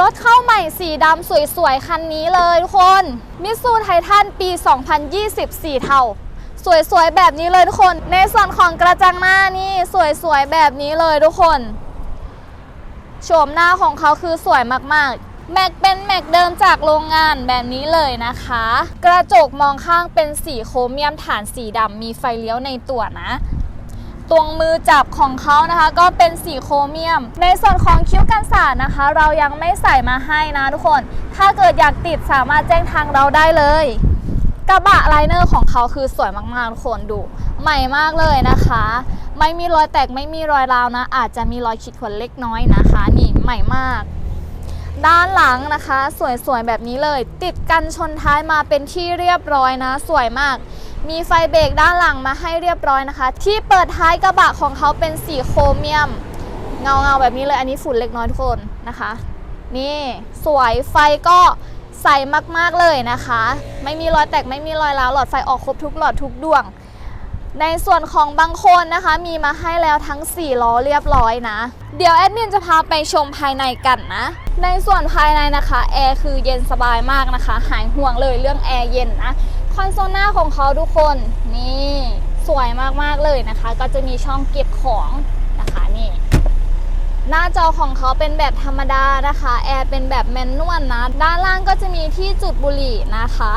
รถเข้าใหม่สีดำสวยๆ คันนี้เลยทุกคนมิสูไททันปี 2020 สีเทาสวยๆ แบบนี้เลยทุกคน ในส่วนของกระจังหน้านี่สวยๆ แบบนี้เลยทุกคน โฉมหน้าของเขาคือสวยมากๆ แม็กเป็นแม็กเดิมจากโรงงานแบบนี้เลยนะคะ กระจกมองข้างเป็นสีโครเมียมฐานสีดำมีไฟเลี้ยวในตัวนะ ตวงมือจับของเขานะคะ ก็เป็นสีโครเมียม ในส่วนของคิ้วกันสาดนะคะ เรายังไม่ใส่มาให้นะทุกคน ถ้าเกิดอยากติดสามารถแจ้งทางเราได้เลย กระบะไลเนอร์ของเขาคือสวยมากๆทุกคนดู ใหม่มากเลยนะคะ ไม่มีรอยแตกไม่มีรอยราวนะ อาจจะมีรอยขีดข่วนเล็กน้อยนะคะ นี่ใหม่มากด้านหลังนะคะ สวยๆ แบบนี้เลย ติดกันชนท้ายมาเป็นที่เรียบร้อยนะ สวยมาก มีไฟเบรกด้านหลังมาให้เรียบร้อยนะคะ ที่เปิดท้ายกระบะของเขาเป็นสีโครเมียม เงาเงาๆแบบนี้เลยอันนี้ฝุ่นเล็กน้อยทุกคนนะคะ นี่สวยไฟก็ใสมากๆเลยนะคะ ไม่มีรอยแตกไม่มีรอยร้าวหลอดไฟออกครบทุกหลอดทุกดวง ในส่วนของบางคนนะคะ มีมาให้แล้วทั้ง 4 ล้อเรียบร้อยนะ เดี๋ยวแอดมินจะพาไปชมภายในกันนะ ในส่วนภายในนะคะแอร์คือเย็นสบายมากนะคะ หายห่วงเลยเรื่องแอร์เย็นนะ คอนโซลหน้าของเขาทุกคนนี่สวยมากๆเลยนะคะ ก็จะมีช่องเก็บของนะคะนี่หน้าจอของเขาเป็นแบบธรรมดานะคะ แอร์เป็นแบบแมนนวลนะ ด้านล่างก็จะมีที่จุดบุหรี่นะคะ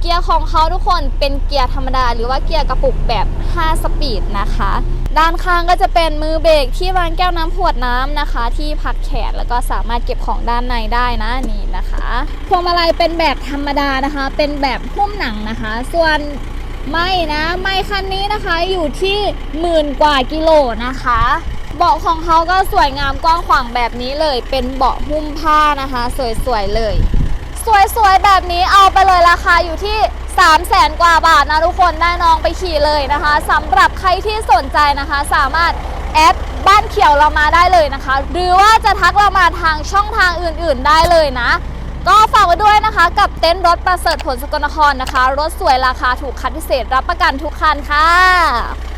เกียร์ของเขาทุกคนเป็นเกียร์ธรรมดา หรือว่าเกียร์กระปุกแบบ 5 สปีดนะคะ ด้านข้างก็จะเป็นมือเบรกที่วางแก้วน้ำขวดน้ำนะคะ ที่พักแขนแล้วก็สามารถเก็บของด้านในได้นะนี่นะคะพวงมาลัยเป็นแบบธรรมดานะคะ เป็นแบบหุ้มหนังนะคะ ส่วนไม่นะไม่คันนี้นะคะอยู่ที่หมื่นกว่ากิโลนะคะเบาะของเขาก็สวยงามกว้างขวางแบบนี้เลย เป็นเบาะหุ้มผ้านะคะ สวยๆเลย สวยๆ แบบนี้เอาไปเลยราคาอยู่ที่ 3 0 0แสนกว่าบาทนะทุกคนได้น้องไปขี่เลยนะคะสำหรับใครที่สนใจนะคะ สามารถแอดบ้านเขียวเรามาได้เลยนะคะ หรือว่าจะทักเรามาทางช่องทางอื่นๆได้เลยนะ ก็ฝากไว้ด้วยนะคะกับเต็นท์รถประเสริฐผลสกลนครนะคะ รถสวยราคาถูกคัดพิเศษรับประกันทุกคันค่ะ